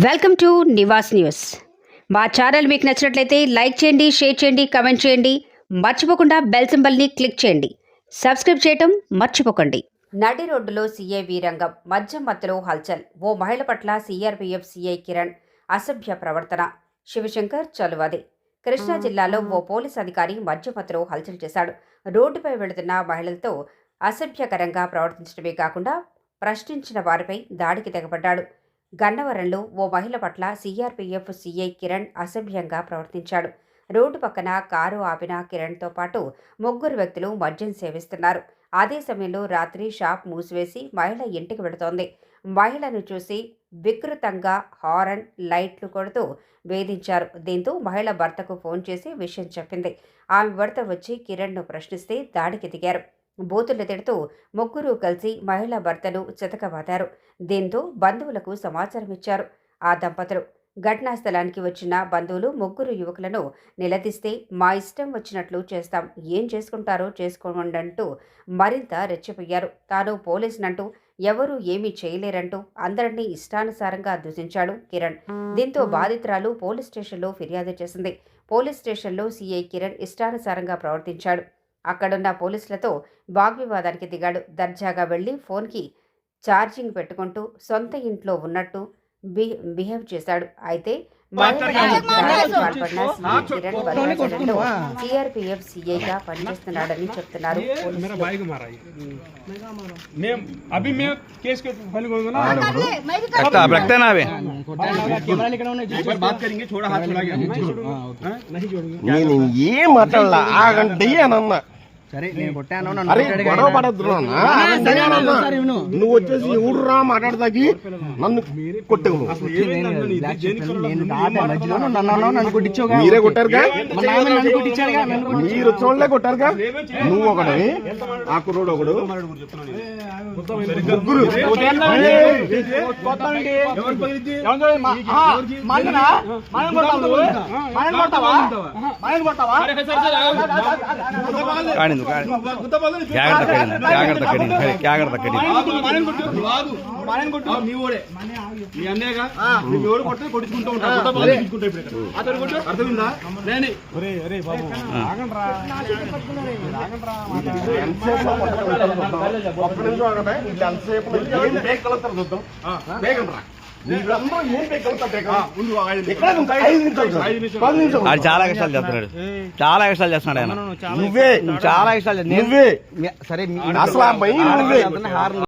Welcome to Nivas news. మా channel మీకు నచ్చినట్లయితే లైక్ చేయండి షేర్ చేయండి కమెంట్ చేయండి. మర్చిపోకుండా బెల్ సింబల్ని క్లిక్ చేయండి. సబ్స్క్రైబ్ చేయటం మర్చిపోకండి. నడి రోడ్డులో సీఐ వీరంగం మధ్య మత్తులో హల్చల్. ఓ మహిళ పట్ల సీఆర్పీఎఫ్ సీఐ కిరణ్ అసభ్య ప్రవర్తన. శివశంకర్ చలువది. కృష్ణా జిల్లాలో ఓ పోలీస్ అధికారి మధ్య మధ్యలో హల్చల్ చేశాడు. రోడ్డుపై వెళుతున్న మహిళలతో అసభ్యకరంగా ప్రవర్తించడమే కాకుండా ప్రశ్నించిన వారిపై దాడికి తెగబడ్డాడు గన్నవరంలో ఓ మహిళ పట్ల సీఆర్పీఎఫ్ సీఐ కిరణ్ అసభ్యంగా ప్రవర్తించాడు. రోడ్డు పక్కన కారు ఆపిన కిరణ్తో పాటు ముగ్గురు వ్యక్తులు మద్యం సేవిస్తున్నారు. అదే సమయంలో రాత్రి షాప్ మూసివేసి మహిళ ఇంటికి వెళుతోంది. మహిళను చూసి వికృతంగా హారన్ లైట్లు కొడుతూ వేధించారు. దీంతో మహిళ భర్తకు ఫోన్ చేసి విషయం చెప్పింది. ఆమె భర్త వచ్చి కిరణ్ను ప్రశ్నిస్తే దాడికి దిగారు. బూతులు తిడుతూ ముగ్గురు కలిసి మహిళ భర్తను చితకబాదారు దీంతో బంధువులకు సమాచారం ఇచ్చారు. ఆ దంపతులు ఘటనా స్థలానికి వచ్చిన బంధువులు ముగ్గురు యువకులను నిలదీస్తే మా ఇష్టం వచ్చినట్లు చేస్తాం. ఏం చేసుకుంటారో చేసుకోండి అంటూ మరింత రెచ్చిపోయారు. తాను పోలీసునంటూ ఎవరూ ఏమీ చేయలేరంటూ అందరినీ ఇష్టానుసారంగా దూషించాడు కిరణ్. దీంతో బాధితురాలు పోలీస్ స్టేషన్లో ఫిర్యాదు చేసింది. పోలీస్ స్టేషన్లో సీఐ కిరణ్ ఇష్టానుసారంగా ప్రవర్తించాడు. అక్కడున్న పోలీసులతో వాగ్వివాదానికి దిగాడు. దర్జాగా వెళ్ళి ఫోన్కి ఛార్జింగ్ పెట్టుకుంటూ సొంత ఇంట్లో ఉన్నట్టు బిహేవ్ చేశాడు. అయితే సిఆర్పిఎఫ్ సిఐగా పనిచేస్తున్నాడని చెప్తున్నారు ఏం మాట్లాడలా? ఆ గంట అన్నా సరే నేను కొట్టాను అరే గొడవ పడద్దు. నువ్వు వచ్చేసి ఊరురా మాట్లాడదాకి నన్ను కొట్టావు మీరే కొట్టారుగా? మీరు వచ్చిన వాళ్ళే కొట్టారుగా నువ్వు ఒకటి ఆ కుర్రోడు ఒకడు. ముగ్గురు. జాగ్రత్త కడింది ఆగు, మానేని కొట్టు. నువ్వు ఆగు. ఆ, మీ మీ ఓడు కొట్టే కొట్టించుకుంటూ ఉంటా గుత్త పగలు కొట్టించుకుంటా ఇప్పుడు ఇక్కడ. అతను కొట్టు. అర్థమైందా? లేని ఎంతసేపు చూద్దాం చాలా కష్టాలు చేస్తున్నాడు. చాలా కష్టాలు చేస్తున్నాడు ఆయన. నువ్వే నువ్వు. చాలా కష్టాలు నువ్వే. సరే అసలు